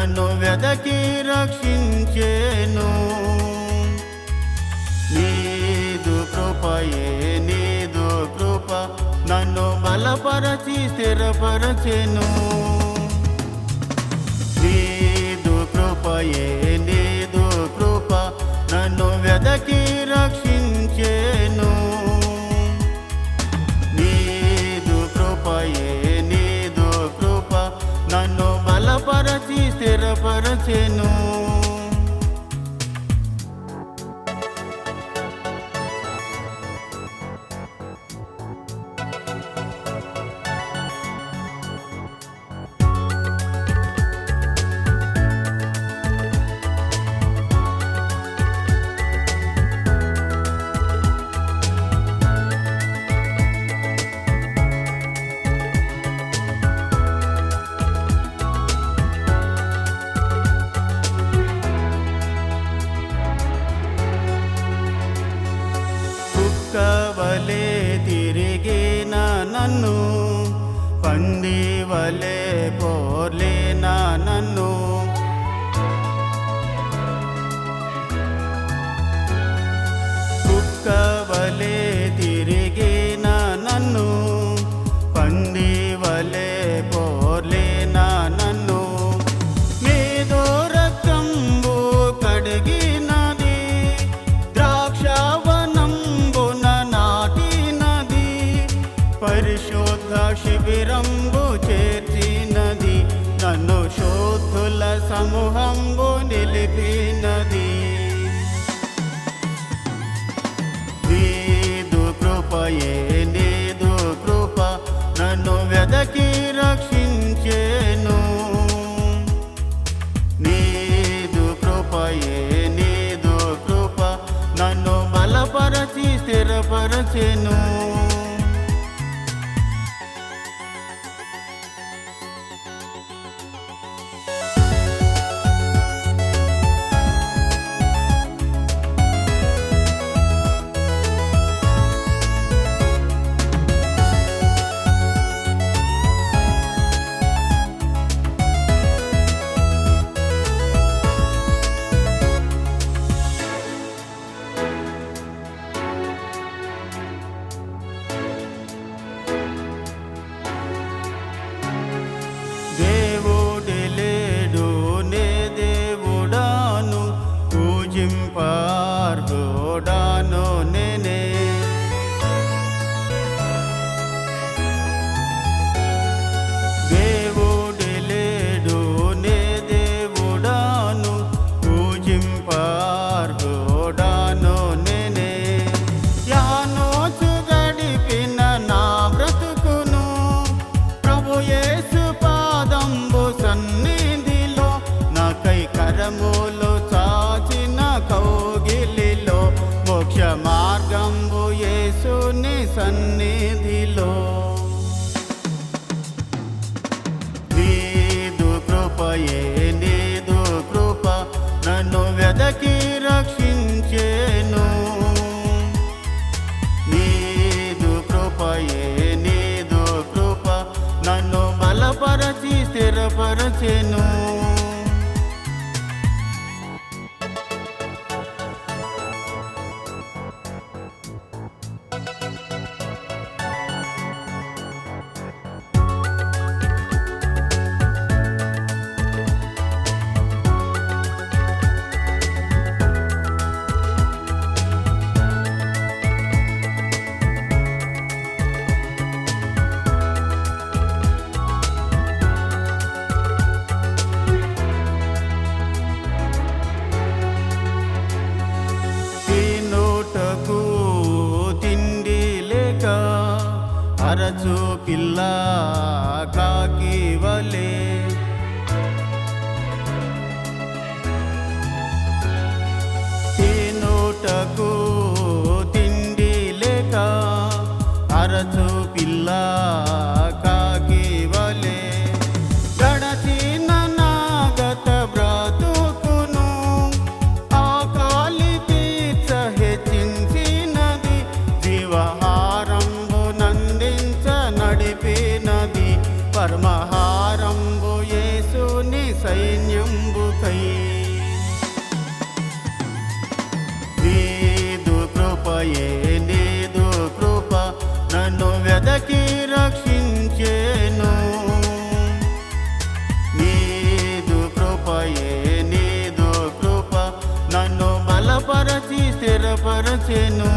నన్ను వెదకి రక్షించేను. నీదు కృపయే నీదు కృప నన్ను బలపరచి స్థిరపరచెను. నీదు కృపయే నీదు కృప నన్ను వెదకి రక్ష స్థిరపరచెను పండివలే పోర్లేన నన్ను శోద్ధుల సమూహంబు నిలిపినది నీదు కృపయే నీదు కృప నన్ను వెదకి రక్షించేను నీదు కృపయే నీదు కృప నన్ను బలపరచి స్థిరపరచెను మార్గంబు యేసుని సన్నిధిలో. నీదు కృపయే నీదు కృప నన్ను వెదకి రక్షించేను. నీదు కృపయే నీదు కృప నన్ను బలపరచి స్థిరపరచెను. అరచు పిల్ల కాకి వలే. తినుటకు తిండి లేక అరచు పిల్ల స్థిరపరచి స్థిరపరచెను.